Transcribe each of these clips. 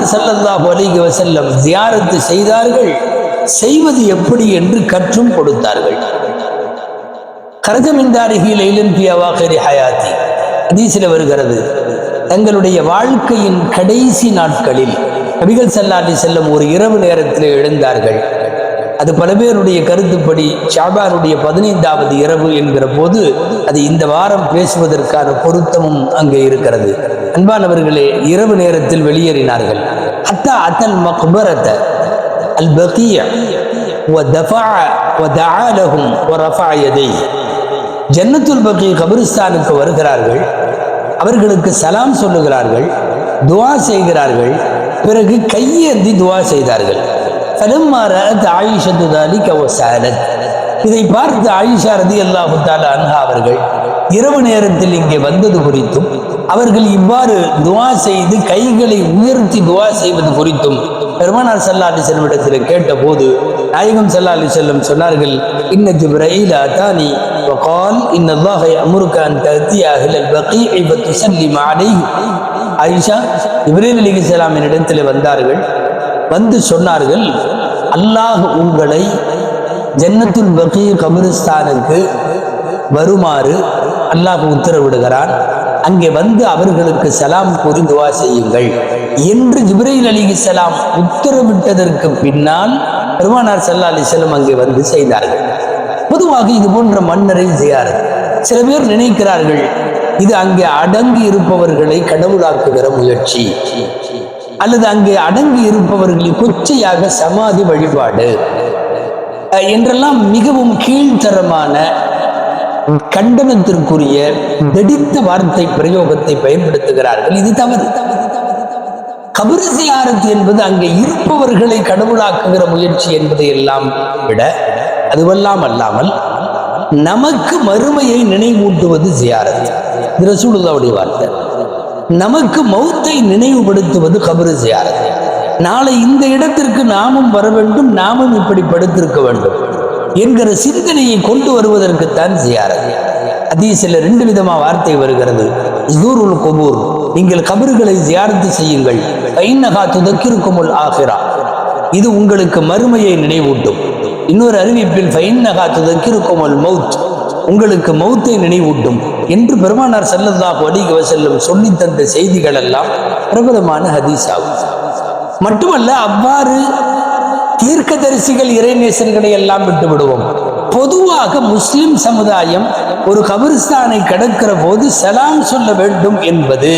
பெருமானார் ஸல்லல்லாஹு அலைஹி வசல்லம் தியாரத்து செய்தார்கள். செய்வது எப்படி என்று கற்றும் கொடுத்தார்கள். கரஜமின்தாரிகி ஹயாத்தி. வருகிறது. தங்களுடைய வாழ்க்கையின் கடைசி நாட்களில் நபிகள் ஸல்லல்லாஹு செல்லும் ஒரு இரவு நேரத்தில் எழுந்தார்கள். அது பல பேருடைய கருத்துப்படி ஷாபானுடைய பதினைந்தாவது இரவு என்கிற போது அது இந்த வாரம் பேசுவதற்கான பொருத்தமும் அங்கே இருக்கிறது. அன்பானவர்களே இரவு நேரத்தில் வெளியேறினார்கள் ஹத்தா அத்தல் மக்பரத்த அல் பகிய ودفع ودعا لهم ورفع يديه ஜன்னத்துல் பக்கி கபிரிஸ்தானுக்கு வருகிறார்கள் அவர்களுக்கு சலாம் சொல்லுகிறார்கள் துவா செய்கிறார்கள் பிறகு கையேந்தி துவா செய்தார்கள் فلما رأت عائشة ذلك وسألت இதை பார்த்து ஆயிஷா ரதி அல்லாஹு அன்ஹா அவர்கள் இரவு நேரத்தில் இங்கே வந்தது குறித்தும் அவர்கள் இவ்வாறு துவா செய்து கைகளை உயர்த்தி துவா செய்வது குறித்தும் பெருமானார் சல்லா அலி செல்வமிடத்தில் கேட்டபோது நாயகம் சல்லா அலி செல்லம் சொன்னார்கள் இன்ன ஜிப்ரஈல் அதானி وقال إن الله يأمرك أن تأتي أهل البقيع وتسلم عليه ஆயிஷா இப்ரீல் அலிகலாமின் இடத்தில் வந்தார்கள் வந்து சொன்னார்கள் அல்லாஹ் உங்களை ஜன்னத்துல் பகீர் கபிரிஸ்தானுக்கு வருமாறு அல்லாஹ் உத்தரவிடுகிறான். அங்கே வந்து அவர்களுக்கு சலாம் கூறி துவா செய்யுங்கள். என்று ஜிப்ரைல் அலிஹிஸ்ஸலாம் உத்தரவிட்டதற்கு பின்னால் பெருமானார் சல்லா அலிஸ்லம் அங்கே வந்து செய்தார்கள். பொதுவாக இது போன்ற மன்னரை செய்யாது சில பேர் நினைக்கிறார்கள் இது அங்கே அடங்கி இருப்பவர்களை கடவுளாக்குகிற முயற்சி. அல்லது அங்கே அடங்கி இருப்பவர்களை கொச்சையாக சமாதி வழிபாடு. என்றெல்லாம் மிகவும் கீழ்த்தரமான கண்டனத்திற்குரிய வெடித்த வார்த்தை பிரயோகத்தை பயன்படுத்துகிறார்கள். இது தவறு. கபர் ஜியாரத் என்பது அங்கே இருப்பவர்களை கடவுளாக்குகிற முயற்சி என்பதை எல்லாம் விட அதுவெல்லாம் அல்லாமல் நமக்கு மறுமையை நினைவூட்டுவது ஜியாரத். இது ரசூலுல்லாவுடைய வார்த்தை. நமக்கு மௌத்தை நினைவுபடுத்துவது கபரு ஜியாரத். நாளை இந்த இடத்திற்கு நாமும் வர வேண்டும் நாமும் இப்படி படுத்திருக்க வேண்டும் என்கிற சிந்தனையை கொண்டு வருவதற்குத்தான் ஜியாரத் அதீசில ரெண்டு விதமா வார்த்தை வருகிறது. ஜூருல் குபூர் நீங்கள் கபர்களை ஜியாரத்து செய்யுங்கள். ஐநகா துதக்கிருக்குமுல் ஆகிரா. இது உங்களுக்கு மறுமையை நினைவூட்டும். இன்னொரு அறிவிப்பில் ஃபைன்னகா துதக்கிருக்குமுல் மவுத் உங்களுக்கு மௌத்தை நினைவூட்டும். என்று பெருமானார் ஸல்லல்லாஹு வடிக வஸல்லம் சொல்லித் தந்த செய்திகள் எல்லாம் பிரபலமான ஹதீஸ் ஆகும் மட்டுமல்ல அவ்வாறு தீர்க்கதரிசிகள் இறைநேசர்களை எல்லாம் விட்டுவிடுவோம். பொதுவாக முஸ்லிம் சமுதாயம் ஒரு கபிரிஸ்தானை கடக்கிற போது சலாம் சொல்ல வேண்டும் என்பது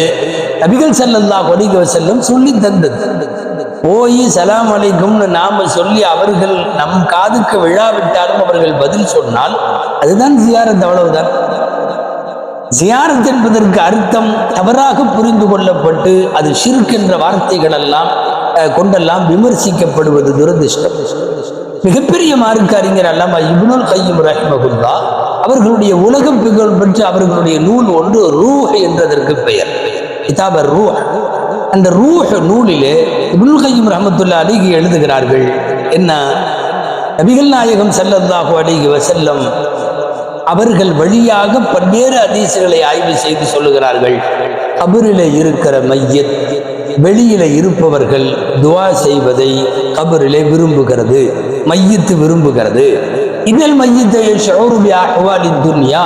நபிகள் செல்லல்லா அலைஹி செல்லும் சொல்லி தந்தது. போய் சலாம் அலைக்கும்னு நாம சொல்லி அவர்கள் நம் காதுக்கு விழாவிட்டாலும் அவர்கள் பதில் சொன்னால் அதுதான் ஜியாரத் அவ்வளவுதான். ஜியாரத் என்பதற்கு அர்த்தம் தவறாக புரிந்து கொள்ளப்பட்டு அது ஷிர்க் என்ற வார்த்தைகள் எல்லாம் கொண்டெல்லாம் விமர்சிக்கப்படுவது துரதிருஷ்டம். மிகப்பெரிய மார்க்க அறிஞர் அல்லாமா இப்னுல் கையும் ரஹிமகுல்லா அவர்களுடைய உலகம் புகழ் பெற்ற அவர்களுடைய நூல் ஒன்று ரூஹ் என்றதற்கு பெயர். கிதாபர் ரூஹ். அந்த ரூஹ் நூலிலே இப்னுல் கையும் ரஹமத்துல்லா அலிகி எழுதுகிறார்கள். என்ன? நபிகள் நாயகம் ஸல்லல்லாஹு அலைஹி வசல்லம் அவர்கள் வழியாக பல்வேறு அதிசயங்களை ஆய்வு செய்து சொல்லுகிறார்கள். கபரிலே இருக்கிற மையத். வெளியில இருப்பவர்கள் துவா செய்வதை கபரிலே விரும்புகிறது மையத்து விரும்புகிறது. இதில் மையத்தை துன்யா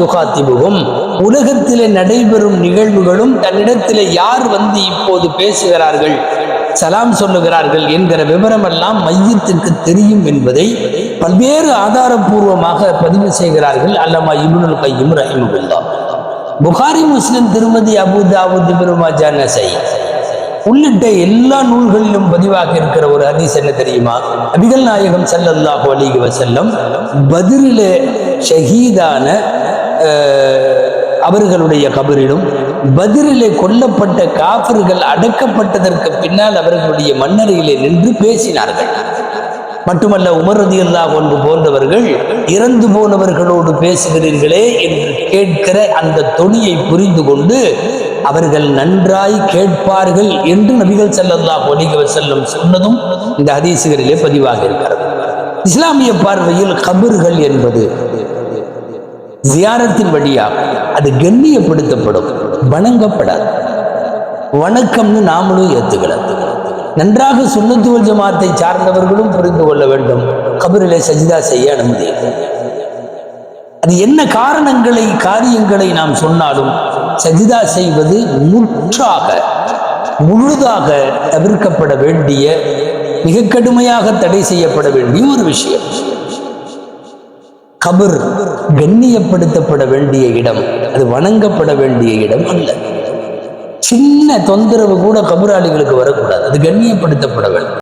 யுகாத்திபுகும் உலகத்திலே நடைபெறும் நிகழ்வுகளும் தன்னிடத்திலே யார் வந்து இப்போது பேசுகிறார்கள் சலாம் சொல்லுகிறார்கள் என்கிற விவரமெல்லாம் மையத்துக்கு தெரியும் என்பதை பல்வேறு ஆதாரபூர்வமாக பதிவு செய்கிறார்கள் அல்லமா இபுனுல் கையும் ரஹிமுல்லா புகாரி முஸ்லிம் திருமதி அபு தாவூத் பெருமாஜா நசை உள்ளிட்ட எல்லா நூல்களிலும் பதிவாக இருக்கிற ஒரு ஹதீஸ் என்ன தெரியுமா? நபிகள் நாயகம் ஸல்லல்லாஹு அலைஹி வசல்லம் பதிரிலே ஷஹீதான அவர்களுடைய கபரிலும் பதிரிலே கொல்லப்பட்ட காஃபிர்கள் அடக்கப்பட்டதற்கு பின்னால் அவர்களுடைய மன்னரையிலே நின்று பேசினார்கள். மட்டுமல்ல உமரதி ரதியல்லாஹு அன்ஹு போன்றவர்கள் இறந்து போனவர்களோடு பேசுகிறீர்களே என்று கேட்கிற அந்த தொனியை புரிந்து கொண்டு அவர்கள் நன்றாய் கேட்பார்கள் என்று நபிகள் ஸல்லல்லாஹு அலைஹி செல்லும் சொன்னதும் இந்த ஹதீசுகளிலே பதிவாக இருக்கிறது. இஸ்லாமிய பார்வையில் கபர்கள் என்பது ஜியாரத்தின் வழியாக அது கண்ணியப்படுத்தப்படும் வணங்கப்படாது. வணக்கம்னு நாமளும் ஏத்துக்கலாம். நன்றாக சுண்ணத்துவல் ஜமாத்தை சார்ந்தவர்களும் புரிந்து கொள்ள வேண்டும். கபரிலே சஜிதா செய்ய அனுமதி. அது என்ன காரணங்களை காரியங்களை நாம் சொன்னாலும் சஜிதா செய்வது முற்றாக முழுதாக தவிர்க்கப்பட வேண்டிய மிக கடுமையாக தடை செய்யப்பட வேண்டிய ஒரு விஷயம். கபர் கண்ணியப்படுத்தப்பட வேண்டிய இடம் அது வணங்கப்பட வேண்டிய இடம் அல்ல. சின்ன தொந்தரவு கூட கபராளிகளுக்கு வரக்கூடாது அது கண்ணியப்படுத்தப்பட வேண்டும்.